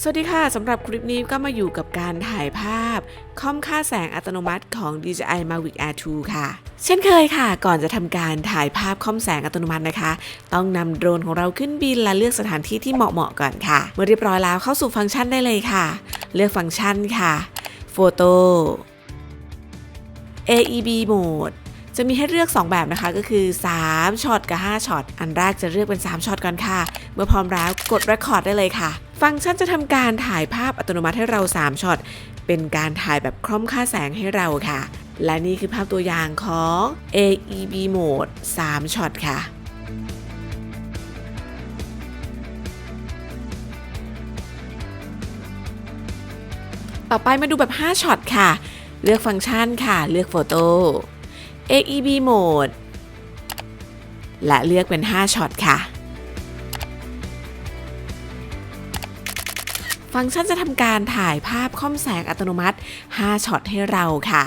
สวัสดีค่ะ สำหรับคลิปนี้ก็มาอยู่กับการถ่ายภาพคอมค่าแสงอัตโนมัติของ DJI Mavic Air 2 ค่ะ เช่นเคยค่ะ ก่อนจะทำการถ่ายภาพคอมแสงอัตโนมัตินะคะ ต้องนำโดรนของเราขึ้นบินและเลือกสถานที่ที่เหมาะๆก่อนค่ะ เมื่อเรียบร้อยแล้วเข้าสู่ฟังก์ชันได้เลยค่ะ เลือกฟังก์ชันค่ะ Photo AEB Mode จะมีให้เลือก 2 แบบนะคะก็คือ 3ช็อตกับ 5ช็อตอันแรกจะเลือกเป็น 3ช็อตก่อนค่ะ เมื่อพร้อมแล้วกด Record ได้เลยค่ะ ฟังก์ชันจะทำการถ่ายภาพอัตโนมัติให้เรา 3ช็อต เป็นการถ่ายแบบคล่อมค่าแสงให้เราค่ะ และนี่คือภาพตัวอย่างของ AEB Mode 3ช็อตค่ะต่อไปมาดูแบบ 5ช็อตค่ะ เลือกฟังก์ชันค่ะ เลือกโฟโต้ AEB Mode และเลือกเป็น 5ช็อตค่ะ ฟังก์ชันจะทำการถ่ายภาพค่อมแสงอัตโนมัติ 5 ช็อตให้เราค่ะ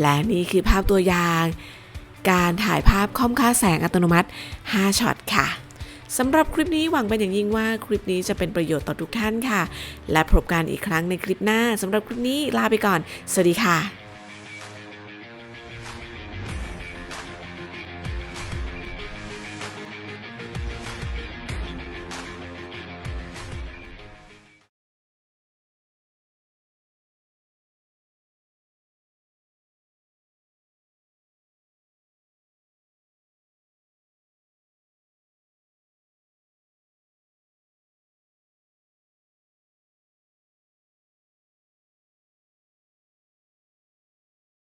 และนี่คือภาพตัวอย่าง การถ่ายภาพค่อมค่าแสงอัตโนมัติ 5 ช็อตค่ะสำหรับคลิปนี้หวังเป็นอย่างยิ่งว่าคลิปนี้จะเป็นประโยชน์ต่อทุกท่านค่ะ และพบกันอีกครั้งในคลิปหน้าสำหรับคลิปนี้ลาไปก่อน สวัสดีค่ะ